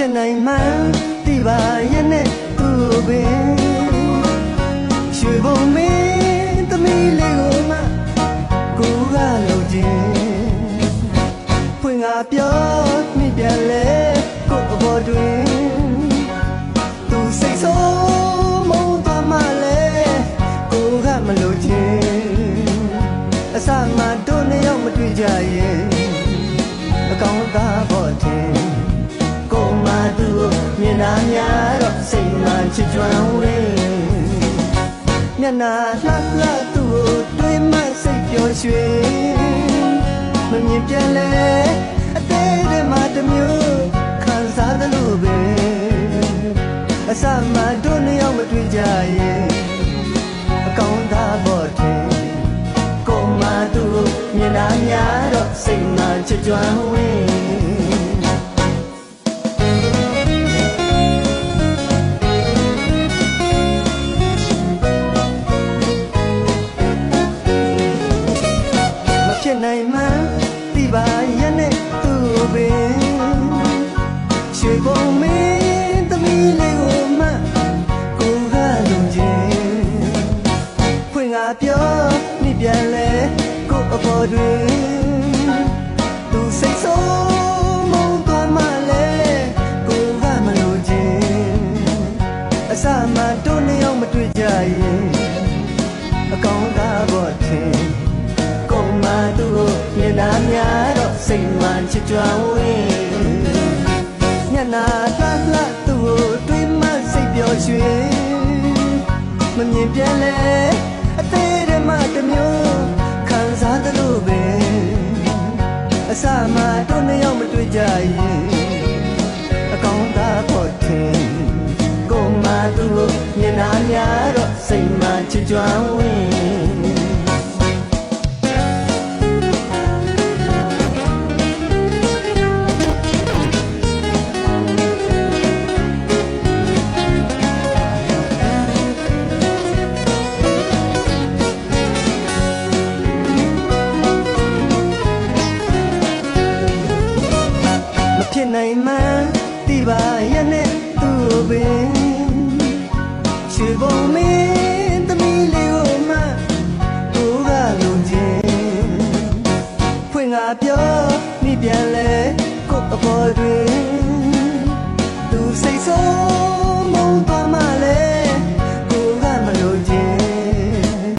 ဖြစ်နိုင်မှန်းသိပါရဲ့နဲ့သူ့ပင်ရွှေဘုံမင်းသမီးလေးကိုမှကိုကလုံခြင်းဖွင့်ငါပြော မှချစ်ကြွမ်းဝေးမျက်နှာလှလှသူ့ကိုတွေ့မှစိတ်ပျော်ရွှင်မမြင်ပြန်လဲအသေးတွေမှတစ်မျိုးခံစားသလိုပဲအစမှတို့နှစ်ယောက်မတွေ့ကြရဲ့အကောင်းသားဖို့တင်ကိုမသူမျက်နှာများတော့စိတ်မှချစ်ကြွမ်းဝေး မှန်းသိပါရဲ့နဲ့သူ့ပင်ရွှေဘုံမင်းသမီးလေးကိုမှကိုကလုံခြင်းဖွင့်ငါပြောမိပြန်လဲကို့အပေါ်တွင်သူစိတ်ဆိုးမုန်းသွားမှလဲကိုကမလို့ခြင်းအစမှတို့နှစ်ယောက်မတွေ့ကြရင် မျက်နှာများတော့စိတ်မှချစ်ကြွဝေးညနာလှလှသူ့ကိုတွေ့မှစိတ်ပျော်ရွှင်မမြင်ပြန်လဲအသေးတွေမှတစ်မျိုးခံစားသလိုပဲအစမှတို့နှစ်ယောက်မတွေ့ကြရင် မှန်တိပါရနဲ့သူ့ပင်ချေပုံမင်းသမီးလေးကိုမှသူကလုံခြင်းဖွင့်ငါပြောမိပြန်လဲကိုအပေါ်တွင်သူစိတ်ဆိုး